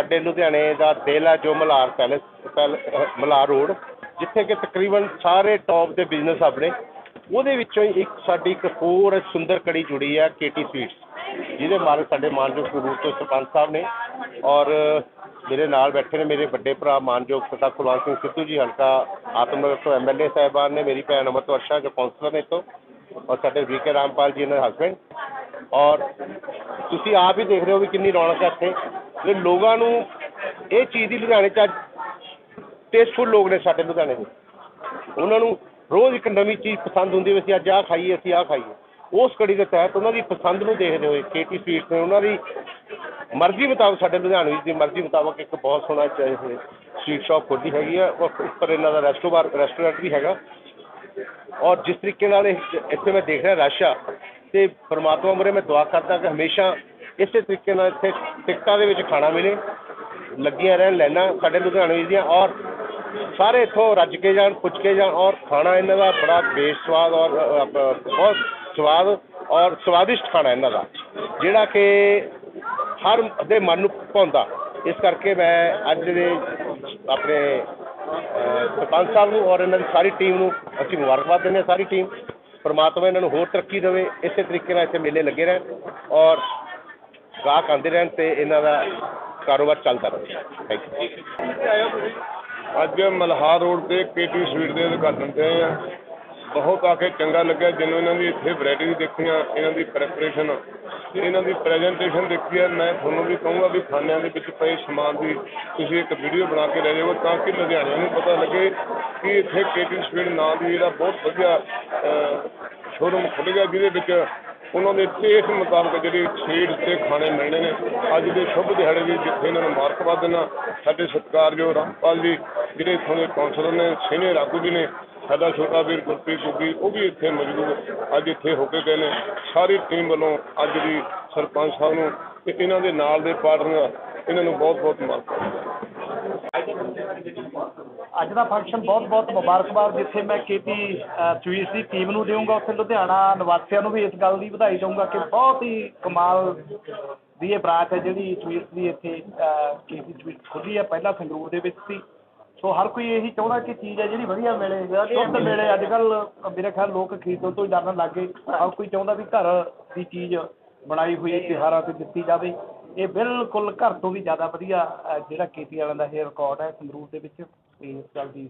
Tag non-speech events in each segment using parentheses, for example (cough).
ਸਾਡੇ ਲੁਧਿਆਣੇ ਦਾ ਦਿਲ ਹੈ ਜੋ ਮਲਾਰ ਪੈਲੇਸ, ਪੈਲ ਅਹ ਮਲਾਰ ਰੋਡ, ਜਿੱਥੇ ਕਿ ਤਕਰੀਬਨ ਸਾਰੇ ਟੌਪ ਦੇ ਬਿਜ਼ਨਸ ਆਪਣੇ, ਉਹਦੇ ਵਿੱਚੋਂ ਹੀ ਇੱਕ ਸਾਡੀ ਇੱਕ ਹੋਰ ਸੁੰਦਰ ਕੜੀ ਜੁੜੀ ਹੈ ਕੇਟੀ ਸਵੀਟਸ, ਜਿਹਦੇ ਮਾਲਕ ਸਾਡੇ ਮਾਨਯੋਗ ਸਰੂਰ ਤੋਂ ਸਰਪੰਚ ਸਾਹਿਬ ਨੇ, ਔਰ ਮੇਰੇ ਨਾਲ ਬੈਠੇ ਨੇ ਮੇਰੇ ਵੱਡੇ ਭਰਾ ਮਾਨਯੋਗ ਸਰਦਾਰ ਕੁਲਵੰਤ ਸਿੰਘ ਸਿੱਧੂ ਜੀ, ਹਲਕਾ ਆਤਮਨਗਰ ਤੋਂ ਐਮਐਲਏ ਸਾਹਿਬਾਨ ਨੇ, ਮੇਰੀ ਭੈਣ ਅਮਰਤ ਵਰਸ਼ਾ, ਜੋ ਕੌਂਸਲਰ ਨੇ ਇੱਥੋਂ, ਔਰ ਸਾਡੇ ਵੀ ਕੇ ਰਾਮਪਾਲ ਜੀ, ਇਹਨਾਂ ਨੇ ਹਸਬੈਂਡ ਔਰ ਤੁਸੀਂ ਆਪ ਹੀ ਦੇਖ ਰਹੇ ਹੋ ਵੀ ਕਿੰਨੀ ਰੌਣਕ ਹੈ ਇੱਥੇ। ਤੇ ਲੋਕਾਂ ਨੂੰ ਇਹ ਚੀਜ਼ ਦੀ ਲੁਧਿਆਣੇ 'ਚ ਅੱਜ ਟੇਸਟਫੁਲ ਲੋਕ ਨੇ ਸਾਡੇ ਲੁਧਿਆਣੇ ਦੇ। ਉਹਨਾਂ ਨੂੰ ਰੋਜ਼ ਇੱਕ ਨਵੀਂ ਚੀਜ਼ ਪਸੰਦ ਹੁੰਦੀ ਵੀ ਅਸੀਂ ਅੱਜ ਆਹ ਖਾਈਏ, ਅਸੀਂ ਆਹ ਖਾਈਏ। ਉਸ ਕੜੀ ਦੇ ਤਹਿਤ ਉਹਨਾਂ ਦੀ ਪਸੰਦ ਨੂੰ ਦੇਖਦੇ ਹੋਏ ਕੇਟੀ ਸਵੀਟਸ ਨੇ ਉਹਨਾਂ ਦੀ ਮਰਜ਼ੀ ਮੁਤਾਬਕ ਸਾਡੇ ਲੁਧਿਆਣੇ ਦੀ ਮਰਜ਼ੀ ਮੁਤਾਬਕ ਇੱਕ ਬਹੁਤ ਸੋਹਣਾ ਚਾਹੇ ਹੋਏ ਸਵੀਟ ਸ਼ਾਪ ਖੋਲ੍ਹੀ ਹੈਗੀ ਆ ਔਰ ਉੱਪਰ ਇਹਨਾਂ ਦਾ ਰੈਸਟੋਬਾਰ ਰੈਸਟੋਰੈਂਟ ਵੀ ਹੈਗਾ। ਔਰ ਜਿਸ ਤਰੀਕੇ ਨਾਲ ਇੱਥੇ ਮੈਂ ਦੇਖ ਰਿਹਾ ਰਸ਼ ਆ ਤੇ ਪ੍ਰਮਾਤਮਾ ਮੁਰੇ ਮੈਂ ਦੁਆ ਕਰਦਾ ਕਿ ਹਮੇਸ਼ਾ ਇਸੇ ਤਰੀਕੇ ਨਾਲ ਇੱਥੇ ਟਿਕਟਾਂ ਦੇ ਵਿੱਚ ਖਾਣਾ ਮਿਲੇ, ਲੱਗੀਆਂ ਰਹਿਣ ਲਾਈਨਾਂ ਸਾਡੇ ਲੁਧਿਆਣੇ ਦੀਆਂ ਔਰ ਸਾਰੇ ਇੱਥੋਂ ਰੱਜ ਕੇ ਜਾਣ ਪੁੱਛ ਕੇ ਜਾਣ ਔਰ ਖਾਣਾ ਇਹਨਾਂ ਦਾ ਬੜਾ ਬੇਸਵਾਦ ਔਰ ਬਹੁਤ ਸਵਾਦ ਔਰ ਸਵਾਦਿਸ਼ਟ ਖਾਣਾ ਇਹਨਾਂ ਦਾ, ਜਿਹੜਾ ਕਿ ਹਰ ਦੇ ਮਨ ਨੂੰ ਭਾਉਂਦਾ ਇਸ ਕਰਕੇ ਮੈਂ ਅੱਜ ਦੇ ਆਪਣੇ ਸਰਪੰਚ ਸਾਹਿਬ ਨੂੰ ਔਰ ਇਹਨਾਂ ਦੀ ਸਾਰੀ ਟੀਮ ਨੂੰ ਅਸੀਂ ਮੁਬਾਰਕਬਾਦ ਦਿੰਦੇ ਹਾਂ, ਸਾਰੀ ਟੀਮ। ਪਰਮਾਤਮਾ ਇਹਨਾਂ ਨੂੰ ਹੋਰ ਤਰੱਕੀ ਦੇਵੇ, ਇਸੇ ਤਰੀਕੇ ਨਾਲ ਇੱਥੇ ਮੇਲੇ ਲੱਗੇ ਰਹਿਣ ਔਰ ਗਾਹਕ ਆਉਂਦੇ ਰਹਿਣ ਤੇ ਇਹਨਾਂ ਦਾ ਕਾਰੋਬਾਰ ਚੱਲਦਾ ਰਹੇ। ਥੈਂਕ ਯੂ ਅੱਜ ਮਲਹਾਰ ਰੋਡ ਤੇ ਕੇਟੀ ਸਵੀਟ ਦੇ ਉਦਘਾਟਨ ਤੇ ਆਏ ਆ ਬਹੁਤ ਆ ਕੇ ਚੰਗਾ ਲੱਗਿਆ ਜਦੋਂ ਇਹਨਾਂ ਦੀ ਇੱਥੇ ਵੈਰਾਈਟੀ ਦੇਖੀਆਂ ਇਹਨਾਂ ਦੀ ਪ੍ਰੈਪਰੇਸ਼ਨ ਇਹਨਾਂ ਦੀ ਪ੍ਰੈਜੈਂਟੇਸ਼ਨ ਦੇਖੀ ਆ, ਮੈਂ ਤੁਹਾਨੂੰ ਵੀ ਕਹੂੰਗਾ ਵੀ ਖਾਨਿਆਂ ਦੇ ਵਿੱਚ ਪਏ ਸਮਾਨ ਦੀ ਤੁਸੀਂ ਇੱਕ ਵੀਡੀਓ ਬਣਾ ਕੇ ਲੈ ਜਾਓ ਤਾਂ ਕਿ ਲੁਧਿਆਣਿਆਂ ਨੂੰ ਪਤਾ ਲੱਗੇ ਕਿ ਇੱਥੇ ਕੇਟੀ ਸਵੀਟ ਨਾਂ ਦੀ ਜਿਹੜਾ ਬਹੁਤ ਵਧੀਆ ਸ਼ੋਰੂਮ ਖੁੱਲ੍ਹ ਗਿਆ ਜਿਹਦੇ ਵਿੱਚ ਉਹਨਾਂ ਦੇ ਟੇਸਟ ਮੁਤਾਬਕ ਜਿਹੜੇ ਛੇੜ ਤੇ ਖਾਣੇ ਮਿਲਣੇ ਨੇ। ਅੱਜ ਦੇ ਸ਼ੁਭ ਦਿਹਾੜੇ ਦੀ ਜਿੱਥੇ ਇਹਨਾਂ ਨੂੰ ਮੁਬਾਰਕਬਾਦ ਦਿੰਦਾ ਸਾਡੇ ਸਤਿਕਾਰਯੋਗ ਰਾਮਪਾਲ ਜੀ, ਜਿਹੜੇ ਇੱਥੋਂ ਦੇ ਕੌਂਸਲਰ ਨੇ, ਸੀਨੀਅਰ ਆਗੂ ਵੀ ਨੇ, ਸਾਡਾ ਛੋਟਾ ਵੀਰ ਗੁਰਪ੍ਰੀਤ ਗੁੱਗੀ ਉਹ ਵੀ ਇੱਥੇ ਮੌਜੂਦ ਅੱਜ ਇੱਥੇ ਹੋ ਕੇ ਗਏ ਨੇ। ਸਾਰੀ ਟੀਮ ਵੱਲੋਂ ਅੱਜ ਦੀ ਸਰਪੰਚ ਸਾਹਿਬ ਨੂੰ ਤੇ ਇਹਨਾਂ ਦੇ ਨਾਲ ਦੇ ਪਾਰਟਨਰ ਇਹਨਾਂ ਨੂੰ ਬਹੁਤ ਬਹੁਤ ਮੁਬਾਰਕਬਾਦ ਅੱਜ ਦਾ ਫੰਕਸ਼ਨ ਬਹੁਤ ਬਹੁਤ ਮੁਬਾਰਕਬਾਦ ਜਿੱਥੇ ਮੈਂ ਕੇਪੀ ਸਵੀਟਸ ਦੀ ਟੀਮ ਨੂੰ ਦੇਵਾਂਗਾ ਉੱਥੇ ਲੁਧਿਆਣਾ ਨਿਵਾਸੀਆਂ ਨੂੰ ਵੀ ਇਸ ਗੱਲ ਦੀ ਵਧਾਈ ਦਊਂਗਾ ਕਿ ਬਹੁਤ ਹੀ ਕਮਾਲ ਦੀ ਇਹ ਬ੍ਰਾਂਚ ਹੈ ਜਿਹੜੀ ਸਵੀਟਸ ਦੀ ਇੱਥੇ ਕੇਪੀ ਸਵੀਟਸ ਖੁੱਲੀ ਹੈ ਪਹਿਲਾਂ ਸੰਗਰੂਰ ਦੇ ਵਿੱਚ ਸੀ। ਸੋ ਹਰ ਕੋਈ ਇਹੀ ਚਾਹੁੰਦਾ ਕਿ ਚੀਜ਼ ਹੈ ਜਿਹੜੀ ਵਧੀਆ ਮਿਲੇ ਸ਼ੁੱਧ ਮਿਲੇ। ਅੱਜ ਕੱਲ ਮੇਰੇ ਖਿਆਲ ਲੋਕ ਖਰੀਦਣ ਤੋਂ ਹੀ ਡਰਨ ਲੱਗ ਗਏ। ਹਰ ਕੋਈ ਚਾਹੁੰਦਾ ਵੀ ਘਰ ਦੀ ਚੀਜ਼ ਬਣਾਈ ਹੋਈ ਤਿਉਹਾਰਾਂ ਤੇ ਦਿੱਤੀ ਜਾਵੇ। ਇਹ ਬਿਲਕੁਲ ਘਰ ਤੋਂ ਵੀ ਜ਼ਿਆਦਾ ਵਧੀਆ ਜਿਹੜਾ ਕੇਪੀ ਵਾਲਿਆਂ ਦਾ ਇਹ ਰਿਕਾਰਡ ਹੈ ਸੰਗਰੂਰ ਦੇ ਵਿੱਚ। ਤੇ ਇਸ ਗੱਲ ਦੀ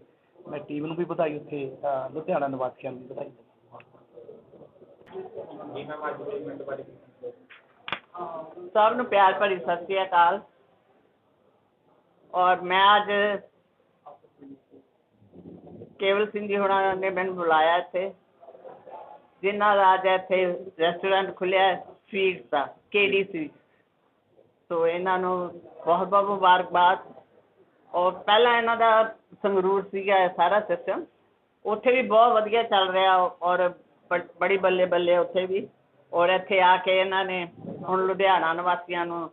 ਮੈਂ ਟੀਮ ਨੂੰ ਵੀ ਵਧਾਈ ਉੱਥੇ ਲੁਧਿਆਣਾ ਨਿਵਾਸੀਆਂ ਨੂੰ ਵੀ ਵਧਾਈ ਸਭ ਨੂੰ ਪਿਆਰ ਭਰੀ ਸਤਿ ਸ੍ਰੀ ਅਕਾਲ। ਔਰ ਮੈਂ ਅੱਜ ਕੇਵਲ ਸਿੰਘ ਜੀ ਹੁਣਾਂ ਨੇ ਮੈਨੂੰ ਬੁਲਾਇਆ ਇੱਥੇ, ਜਿਨ੍ਹਾਂ ਦਾ ਅੱਜ ਇੱਥੇ ਰੈਸਟੋਰੈਂਟ ਖੁੱਲਿਆ ਸਵੀਟਸ ਦਾ, ਕੇਡੀ ਸਵੀਟ ਸੋ ਇਹਨਾਂ ਨੂੰ ਬਹੁਤ ਬਹੁਤ ਮੁਬਾਰਕਬਾਦ। ਔਰ ਪਹਿਲਾਂ ਇਹਨਾਂ ਦਾ ਸੰਗਰੂਰ ਸੀਗਾ ਸਾਰਾ ਸਿਸਟਮ ਉੱਥੇ ਵੀ ਬਹੁਤ ਵਧੀਆ ਚੱਲ ਰਿਹਾ ਔਰ ਬ- ਬੜੀ ਬੱਲੇ ਬੱਲੇ ਉੱਥੇ ਵੀ। ਔਰ ਇੱਥੇ ਆ ਕੇ ਇਹਨਾਂ ਨੇ ਹੁਣ ਲੁਧਿਆਣਾ ਨਿਵਾਸੀਆਂ ਨੂੰ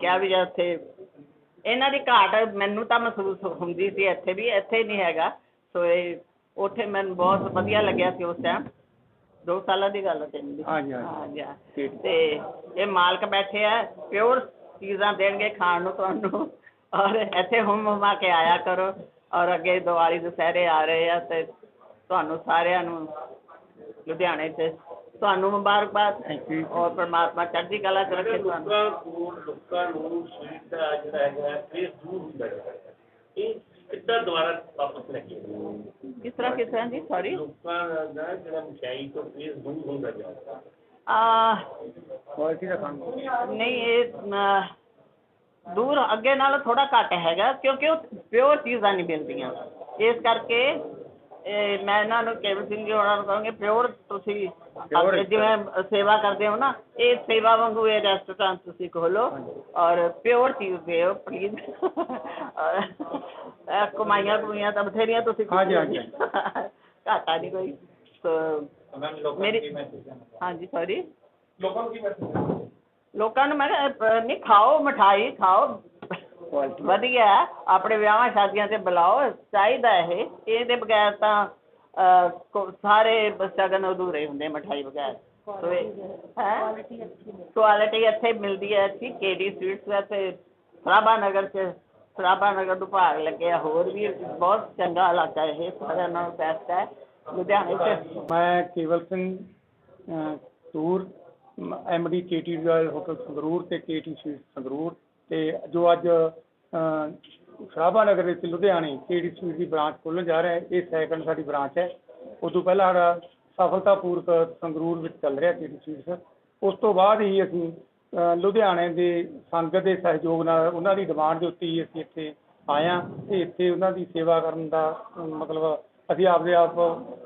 ਕਿਹਾ ਵੀ ਜੇ ਉੱਥੇ ਇਹਨਾਂ ਦੀ ਘਾਟ ਮੈਨੂੰ ਤਾਂ ਮਹਿਸੂਸ ਹੁੰਦੀ ਸੀ ਇੱਥੇ ਵੀ ਇੱਥੇ ਨਹੀਂ ਹੈਗਾ। ਸੋ ਇਹ ਉੱਥੇ ਮੈਨੂੰ ਬਹੁਤ ਵਧੀਆ ਲੱਗਿਆ ਸੀ ਉਸ ਟਾਈਮ ਦੋ ਸਾਲਾਂ ਦੀ ਗੱਲ ਹੈ ਤੈਨੂੰ ਹਾਂਜੀ, ਹਾਂਜੀ। ਹਾਂਜੀ। ਹਾਂ। ਤੇ ਇਹ ਮਾਲਕ ਬੈਠੇ ਆ ਪਿਓਰ ਚੀਜ਼ਾਂ ਦੇਣਗੇ ਖਾਣ ਨੂੰ ਤੁਹਾਨੂੰ। ਔਰ ਇੱਥੇ ਹੁਮ ਹੁਮਾ ਕੇ ਆਇਆ ਕਰੋ ਔਰ ਅੱਗੇ ਦੀਵਾਲੀ ਦੁਸਹਿਰੇ ਆ ਰਹੇ ਆ ਤੇ ਤੁਹਾਨੂੰ ਸਾਰਿਆਂ ਨੂੰ ਲੁਧਿਆਣੇ 'ਚ ਤੁਹਾਨੂੰ ਮੁਬਾਰਕਬਾਦ ਔਰ ਪ੍ਰਮਾਤਮਾ ਚੜ੍ਹਦੀ ਕਲਾ 'ਚ ਰੱਖੇ ਤੁਹਾਨੂੰ। ਲੋਕਾਂ ਨੂੰ ਸਰੀਰ ਦਾ ਜਿਹੜਾ ਹੈਗਾ ਫੇਰ ਦੂਰ ਹੁੰਦਾ ਇਹ ਕਿੱਦਾਂ ਦੁਬਾਰਾ ਵਾਪਸ ਲੈ ਕੇ ਆਉਣਾ? ਕਿਸ ਤਰ੍ਹਾਂ ਕਿਸ ਤਰ੍ਹਾਂ ਜੀ? ਸੌਰੀ ਲੋਕਾਂ ਦਾ ਜਿਹੜਾ ਮਠਿਆਈ ਤੋਂ ਫੇਰ ਦੂਰ ਹੁੰਦਾ ਜਾ ਰਿਹਾ। ਆ ਕੁਆਲਿਟੀ ਦਾ ਕੰਮ ਨਹੀਂ ਇਹ ਦੂਰ ਅੱਗੇ ਨਾਲੋਂ ਥੋੜਾ ਘੱਟ ਹੈਗਾ ਕਿਉਂਕਿ ਉਹ ਪਿਓਰ ਚੀਜ਼ਾਂ ਨਹੀਂ ਮਿਲਦੀਆਂ। ਇਸ ਕਰਕੇ ਇਹ ਮੈਂ ਇਹਨਾਂ ਨੂੰ ਕੇਵਲ ਸਿੰਘ ਜੀ ਹੋਣਾ ਨੂੰ ਕਹਾਂਗੇ ਪਿਓਰ ਤੁਸੀਂ ਆਪਣੇ ਜਿਵੇਂ ਸੇਵਾ ਕਰਦੇ ਹੋ ਨਾ ਇਹ ਸੇਵਾ ਵਾਂਗੂ ਇਹ ਰੈਸਟੋਰੈਂਟ ਤੁਸੀਂ ਖੋਲੋ ਔਰ ਪਿਓਰ ਚੀਜ਼ ਦਿਓ ਪਲੀਜ਼ ਕਮਾਈਆਂ ਕਮਾਈਆਂ ਤਾਂ ਬਥੇਰੀਆਂ ਤੁਸੀਂ ਹਾਂਜੀ, ਹਾਂਜੀ। ਘਾਟਾ ਨਹੀਂ ਕੋਈ। ਸੋ ਮੇਰੀ ਹਾਂਜੀ ਸੌਰੀ ਲੋਕਾਂ ਨੂੰ ਕੀ ਮੈਸੇਜ ਲੋਕਾਂ ਨੂੰ ਮੈਂ ਕਿਹਾ, ਅਹ, ਨਹੀਂ ਖਾਓ ਮਠਾਈ ਖਾਓ। ਵਧੀਆ ਹੈ। ਆਪਣੇ ਵਿਆਹਾਂ ਸ਼ਾਦੀਆਂ ਤੇ ਬੁਲਾਓ ਚਾਹੀਦਾ ਇਹ। ਇਹਦੇ ਬਗੈਰ ਤਾਂ ਸਾਰੇ ਸ਼ਗਨ ਅਧੂਰੇ ਹੁੰਦੇ ਮਠਾਈ ਬਗੈਰ। ਸੋ ਇਹ ਹੈ ਕੁਆਲਿਟੀ ਇੱਥੇ ਮਿਲਦੀ ਹੈ ਅੱਛੀ ਕੇਡੀ ਸਵੀਟਸ ਵੈਸੇ ਸਰਾਭਾ ਨਗਰ ਚ ਸਰਾਭਾ ਨਗਰ ਨੂੰ ਭਾਗ ਲੱਗਿਆ ਹੋਰ ਵੀ ਬਹੁਤ ਚੰਗਾ ਇਲਾਕਾ ਇਹ ਸਾਰਿਆਂ ਨਾਲੋਂ ਬੈਸਟ ਹੈ। ਲੁਧਿਆਣੇ ਚ। ਮੈਂ ਕੇਵਲ ਸਿੰਘ ਅਹ, Toor MD KT royal hotel Sangrur ਤੇ ਕੇਟੀ ਸਵੀਟ ਸੰਗਰੂਰ ਤੇ ਜੋ ਅੱਜ ਸਰਾਭਾ ਨਗਰ ਵਿੱਚ ਲੁਧਿਆਣੇ ਕੇਟੀ ਸਵੀਟ ਦੀ ਬ੍ਰਾਂਚ ਖੋਲ੍ਹਣ ਜਾ ਰਿਹਾ ਹੈ ਇਹ ਸੈਕੰਡ ਸਾਡੀ ਬ੍ਰਾਂਚ ਹੈ ਉਦੋਂ ਪਹਿਲਾਂ ਸਾਡਾ ਸਫਲਤਾਪੂਰਵਕ ਸੰਗਰੂਰ ਵਿੱਚ ਚੱਲ ਰਿਹਾ ਕੇਟੀ ਸਵੀਟਸ ਉਸ ਤੋਂ ਬਾਅਦ ਹੀ ਅਸੀਂ ਲੁਧਿਆਣੇ ਦੇ ਸੰਗਤ ਦੇ ਸਹਿਯੋਗ ਨਾਲ ਉਹਨਾਂ ਦੀ ਡਿਮਾਂਡ ਦੇ ਉੱਤੇ ਹੀ ਅਸੀਂ ਇੱਥੇ ਆਏ ਹਾਂ ਤੇ ਇੱਥੇ ਉਹਨਾਂ ਦੀ ਸੇਵਾ ਕਰਨ ਦਾ ਮਤਲਬ ਅਸੀਂ ਆਪਦੇ ਆਪ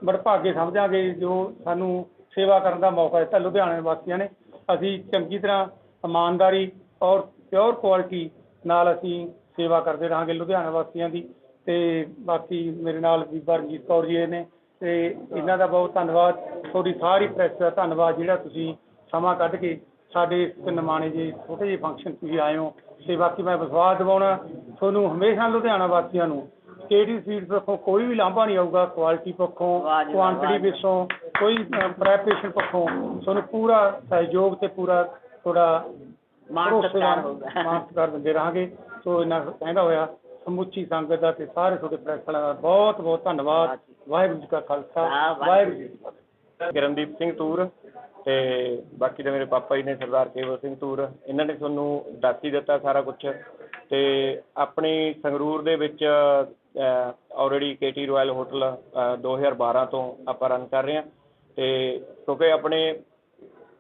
ਬੜਭਾਗੇ ਸਮਝਾਂਗੇ ਜੋ ਸਾਨੂੰ ਸੇਵਾ ਕਰਨ ਦਾ ਮੌਕਾ ਦਿੱਤਾ ਲੁਧਿਆਣੇ ਵਾਸੀਆਂ ਨੇ। ਅਸੀਂ ਚੰਗੀ ਤਰ੍ਹਾਂ ਇਮਾਨਦਾਰੀ ਔਰ ਪਿਓਰ ਕੁਆਲਿਟੀ ਨਾਲ ਅਸੀਂ ਸੇਵਾ ਕਰਦੇ ਰਹਾਂਗੇ ਲੁਧਿਆਣਾ ਵਾਸੀਆਂ ਦੀ। ਤੇ ਬਾਕੀ ਮੇਰੇ ਨਾਲ ਬੀਬਾ ਰਣਜੀਤ ਕੌਰ ਜੀ ਨੇ ਤੇ ਇਹਨਾਂ ਦਾ ਬਹੁਤ ਧੰਨਵਾਦ। ਤੁਹਾਡੀ ਸਾਰੀ ਪ੍ਰੈਸ ਦਾ ਧੰਨਵਾਦ ਜਿਹੜਾ ਤੁਸੀਂ ਸਮਾਂ ਕੱਢ ਕੇ ਸਾਡੇ ਇਸ ਨਿਮਾਣੇ ਜਿਹੇ ਛੋਟੇ ਜਿਹੇ ਫੰਕਸ਼ਨ ਤੁਸੀਂ ਆਏ ਹੋ। ਤੇ ਬਾਕੀ ਮੈਂ ਵਿਸ਼ਵਾਸ ਦਿਵਾਉਣਾ, ਤੁਹਾਨੂੰ ਹਮੇਸ਼ਾ ਲੁਧਿਆਣਾ ਵਾਸੀਆਂ ਨੂੰ ਕੇਡੀ ਸੀਟ ਪੱਖੋਂ ਕੋਈ ਵੀ ਲਾਂਭਾ ਨਹੀਂ ਆਊਗਾ ਕੁਆਲਿਟੀ ਪੱਖੋਂ ਵਾਹ ਜੀ ਵਾਹ, ਕੁਆਂਟੀਟੀ ਵਾਹ ਜੀ। ਪਿੱਛੋਂ ਕੋਈ ਪ੍ਰੈਪਰੇਸ਼ਨ ਪੱਖੋਂ ਤੁਹਾਨੂੰ ਪੂਰਾ ਸਹਿਯੋਗ ਤੇ ਪੂਰਾ ਤੁਹਾਡਾ ਮਾਣ ਸਤਿਕਾਰ ਹੋਊਗਾ। ਮਾਣ ਸਤਿਕਾਰ ਦਿੰਦੇ ਰਹਾਂਗੇ। ਸੋ ਇਹਨਾਂ ਕਹਿੰਦਾ ਹੋਇਆ ਸਮੁੱਚੀ ਸੰਗਤ ਦਾ ਤੇ ਸਾਰੇ ਤੁਹਾਡੇ ਪ੍ਰੈਸ ਵਾਲਿਆਂ ਦਾ ਬਹੁਤ ਬਹੁਤ ਧੰਨਵਾਦ। ਵਾਹਿਗੁਰੂ ਜੀ ਕਾ ਖਾਲਸਾ। ਵਾਹ, ਵਾਹਿਗੁਰੂ ਜੀ ਕੀ ਫਤਿਹ। ਕਿਰਨਦੀਪ ਸਿੰਘ ਤੂਰ ਤੇ ਬਾਕੀ ਤਾਂ ਮੇਰੇ ਪਾਪਾ ਜੀ ਨੇ ਸਰਦਾਰ ਕੇਵਲ ਸਿੰਘ ਤੂਰ ਇਹਨਾਂ ਨੇ ਤੁਹਾਨੂੰ ਦੱਸ ਹੀ ਦਿੱਤਾ ਸਾਰਾ ਕੁਝ ਤੇ ਆਪਣੀ ਸੰਗਰੂਰ ਦੇ ਵਿੱਚ ਆਲਰੇਡੀ ਕੇਟੀ ਰਾਇਲ ਹੋਟਲ 2012 ਤੋਂ ਆਪਾਂ ਰਨ ਕਰ ਰਹੇ ਹਾਂ। ਤੇ ਕਿਉਂਕਿ ਆਪਣੇ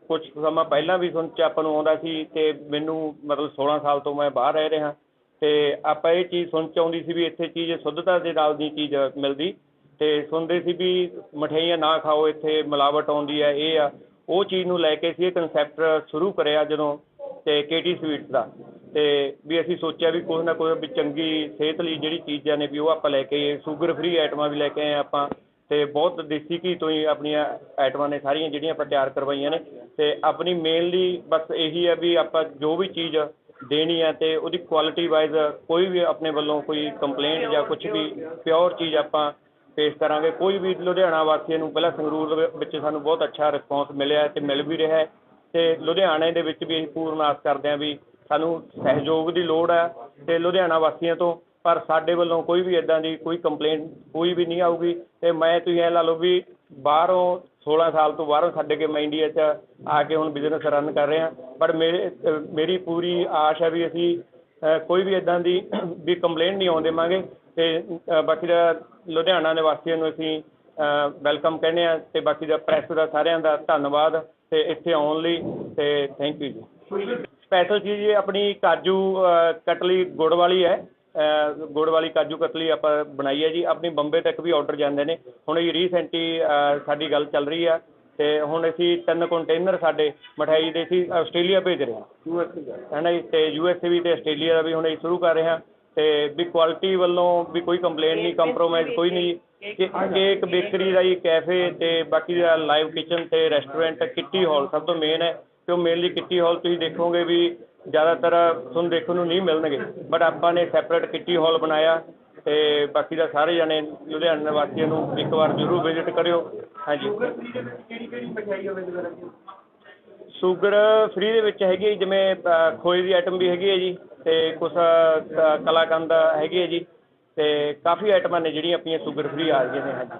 ਕੁਝ ਸਮਾਂ ਪਹਿਲਾਂ ਵੀ ਸੁਣ ਚ ਆਪਾਂ ਨੂੰ ਆਉਂਦਾ ਸੀ ਤੇ ਮੈਨੂੰ ਮਤਲਬ 16 ਸਾਲ ਤੋਂ ਮੈਂ ਬਾਹਰ ਰਹਿ ਰਿਹਾ। ਤੇ ਆਪਾਂ ਇਹ ਚੀਜ਼ ਸੁਣ ਚ ਆਉਂਦੀ ਸੀ ਵੀ ਇੱਥੇ ਚੀਜ਼ ਸ਼ੁੱਧਤਾ ਦੇ ਨਾਲ ਦੀ ਚੀਜ਼ ਮਿਲਦੀ। ਤੇ ਸੁਣਦੇ ਸੀ ਵੀ ਮਠਿਆਈਆਂ ਨਾ ਖਾਓ, ਇੱਥੇ ਮਿਲਾਵਟ ਆਉਂਦੀ ਹੈ, ਇਹ ਆ। ਉਹ ਚੀਜ਼ ਨੂੰ ਲੈ ਕੇ ਸੀ ਇਹ ਕਨਸੈਪਟ ਸ਼ੁਰੂ ਕਰਿਆ ਜਦੋਂ ਤੇ ਕੇਟੀ ਸਵੀਟਸ ਦਾ। ਤੇ ਵੀ ਅਸੀਂ ਸੋਚਿਆ ਵੀ ਕੋਈ ਨਾ ਕੋਈ ਵੀ ਚੰਗੀ ਸਿਹਤ ਲਈ ਜਿਹੜੀ ਚੀਜ਼ਾਂ ਨੇ ਵੀ ਉਹ ਆਪਾਂ ਲੈ ਕੇ ਆਈਏ। ਸ਼ੂਗਰ ਫ੍ਰੀ ਆਈਟਮਾਂ ਵੀ ਲੈ ਕੇ ਆਏ ਆਪਾਂ ਤੇ ਬਹੁਤ ਦੇਸੀ ਘੀ ਤੋਂ ਹੀ ਆਪਣੀਆਂ ਆਈਟਮਾਂ ਨੇ ਸਾਰੀਆਂ ਜਿਹੜੀਆਂ ਆਪਾਂ ਤਿਆਰ ਕਰਵਾਈਆਂ ਨੇ। ਤੇ ਆਪਣੀ ਮੇਨਲੀ ਬਸ ਇਹੀ ਹੈ ਵੀ ਆਪਾਂ ਜੋ ਵੀ ਚੀਜ਼ ਦੇਣੀ ਹੈ ਤੇ ਉਹਦੀ ਕੁਆਲਿਟੀ ਵਾਈਜ਼ ਕੋਈ ਵੀ ਆਪਣੇ ਵੱਲੋਂ ਕੋਈ ਕੰਪਲੇਂਟ ਜਾਂ ਕੁਝ ਵੀ ਪਿਓਰ ਚੀਜ਼ ਆਪਾਂ ਪੇਸ਼ ਕਰਾਂਗੇ। ਕੋਈ ਵੀ ਲੁਧਿਆਣਾ ਵਾਸੀਆਂ ਨੂੰ ਪਹਿਲਾਂ ਸੰਗਰੂਰ ਦੇ ਵਿੱਚ ਸਾਨੂੰ ਬਹੁਤ ਅੱਛਾ ਰਿਸਪੌਂਸ ਮਿਲਿਆ ਤੇ ਮਿਲ ਵੀ ਰਿਹਾ ਹੈ। ਤੇ ਲੁਧਿਆਣੇ ਦੇ ਵਿੱਚ ਵੀ ਅਸੀਂ ਪੂਰਨ ਆਸ ਕਰਦੇ ਹਾਂ ਵੀ ਸਾਨੂੰ ਸਹਿਯੋਗ ਦੀ ਲੋੜ ਹੈ ਤੇ ਲੁਧਿਆਣਾ ਵਾਸੀਆਂ ਤੋਂ, ਪਰ ਸਾਡੇ ਵੱਲੋਂ ਕੋਈ ਵੀ ਇਦਾਂ ਦੀ ਕੋਈ ਕੰਪਲੇਂਟ ਕੋਈ ਵੀ ਨਹੀਂ ਆਊਗੀ ਤੇ ਮੈਂ ਤੁਸੀਂ ਇਹ ਲਾ ਲਓ ਵੀ ਬਾਹਰੋਂ 16 ਸਾਲ ਤੋਂ ਬਾਹਰੋਂ ਛੱਡ ਕੇ ਮੈਂ ਇੰਡੀਆ 'ਚ ਆ ਕੇ ਹੁਣ ਬਿਜ਼ਨਸ ਰਨ ਕਰ ਰਿਹਾ। ਪਰ ਮੇਰੇ, ਮੇਰੀ ਪੂਰੀ ਆਸ ਹੈ ਵੀ ਅਸੀਂ ਕੋਈ ਵੀ ਇਦਾਂ ਦੀ (coughs) ਵੀ ਕੰਪਲੇਂਟ ਨਹੀਂ ਆਉਣ ਦੇਵਾਂਗੇ ਤੇ ਬਾਕੀ ਦਾ ਲੁਧਿਆਣਾ ਨਿਵਾਸੀਆਂ ਨੂੰ ਅਸੀਂ ਵੈਲਕਮ ਕਹਿੰਦੇ ਆ ਤੇ ਬਾਕੀ ਦਾ ਪ੍ਰੈਸ ਦਾ ਸਾਰਿਆਂ ਦਾ ਧੰਨਵਾਦ ਤੇ ਇੱਥੇ ਆਉਣ ਲਈ ਤੇ ਥੈਂਕ ਯੂ ਜੀ। ਸਪੈਸ਼ਲ ਚੀਜ਼ ਇਹ ਆਪਣੀ ਕਾਜੂ ਅ, ਕਟਲੀ ਗੁੜ ਵਾਲੀ ਹੈ। ਅ, ਗੁੜ ਵਾਲੀ ਕਾਜੂ ਕਤਲੀ ਆਪਾਂ ਬਣਾਈ ਹੈ ਜੀ। ਆਪਣੀ ਬੰਬੇ ਤੱਕ ਵੀ ਆਰਡਰ ਜਾਂਦੇ ਨੇ। ਹੁਣ ਇਹ ਰੀਸੈਂਟਲੀ ਸਾਡੀ ਗੱਲ ਚੱਲ ਰਹੀ ਆ। ਤੇ ਹੁਣ ਅਸੀਂ ਤਿੰਨ ਕੰਟੇਨਰ ਸਾਡੇ ਮਠਾਈ ਦੇ ਸੀ ਆਸਟ੍ਰੇਲੀਆ ਭੇਜ ਰਹੇ ਹਾਂ। ਹੈ ਨਾ ਜੀ? ਤੇ ਯੂਐਸਏ ਵੀ ਤੇ ਆਸਟ੍ਰੇਲੀਆ ਦਾ ਵੀ ਹੁਣ ਅਸੀਂ ਸ਼ੁਰੂ ਕਰ ਰਹੇ ਹਾਂ। ਤੇ ਵੀ ਕੁਆਲਿਟੀ ਵੱਲੋਂ ਵੀ ਕੋਈ ਕੰਪਲੇਂਟ ਨਹੀਂ ਕੰਪਰੋਮਾਈਜ਼ ਕੋਈ ਨਹੀਂ। ਕਿ ਕੇਕ ਬੇਕਰੀ ਦਾ ਹੀ ਕੈਫੇ ਤੇ ਬਾਕੀ ਦਾ ਲਾਈਵ ਕਿਚਨ ਤੇ ਰੈਸਟੋਰੈਂਟ ਕਿੱਟੀ ਹਾਲ ਸਭ ਤੋਂ ਮੇਨ ਹੈ। ਤੇ ਉਹ ਮੇਨਲੀ ਕਿੱਟੀ ਹਾਲ ਤੁਸੀਂ ਦੇਖੋਗੇ ਵੀ ਜ਼ਿਆਦਾਤਰ ਤੁਹਾਨੂੰ ਦੇਖਣ ਨੂੰ ਨਹੀਂ ਮਿਲਣਗੇ। ਬਟ ਆਪਾਂ ਨੇ ਸੈਪਰੇਟ ਕਿੱਟੀ ਹਾਲ ਬਣਾਇਆ ਤੇ ਬਾਕੀ ਦਾ ਸਾਰੇ ਜਣੇ ਲੁਧਿਆਣਾ ਵਾਸੀਆਂ ਨੂੰ ਇੱਕ ਵਾਰ ਜ਼ਰੂਰ ਵਿਜ਼ਿਟ ਕਰਿਓ। ਹਾਂਜੀ। ਸ਼ੂਗਰ ਫ੍ਰੀ ਦੇ ਵਿੱਚ ਹੈਗੀ ਹੈ ਜੀ, ਜਿਵੇਂ ਅ, ਖੋਏ ਦੀ ਆਈਟਮ ਵੀ ਹੈਗੀ ਹੈ ਜੀ ਤੇ ਕੁਛ ਅ, ਕਲਾਕੰਦ ਹੈਗੀ ਹੈ ਜੀ ਤੇ ਕਾਫੀ ਆਈਟਮਾਂ ਨੇ ਜਿਹੜੀਆਂ ਆਪਣੀਆਂ ਸ਼ੂਗਰ ਫ੍ਰੀ ਆ ਰਹੀਆਂ ਨੇ ਹਾਂਜੀ।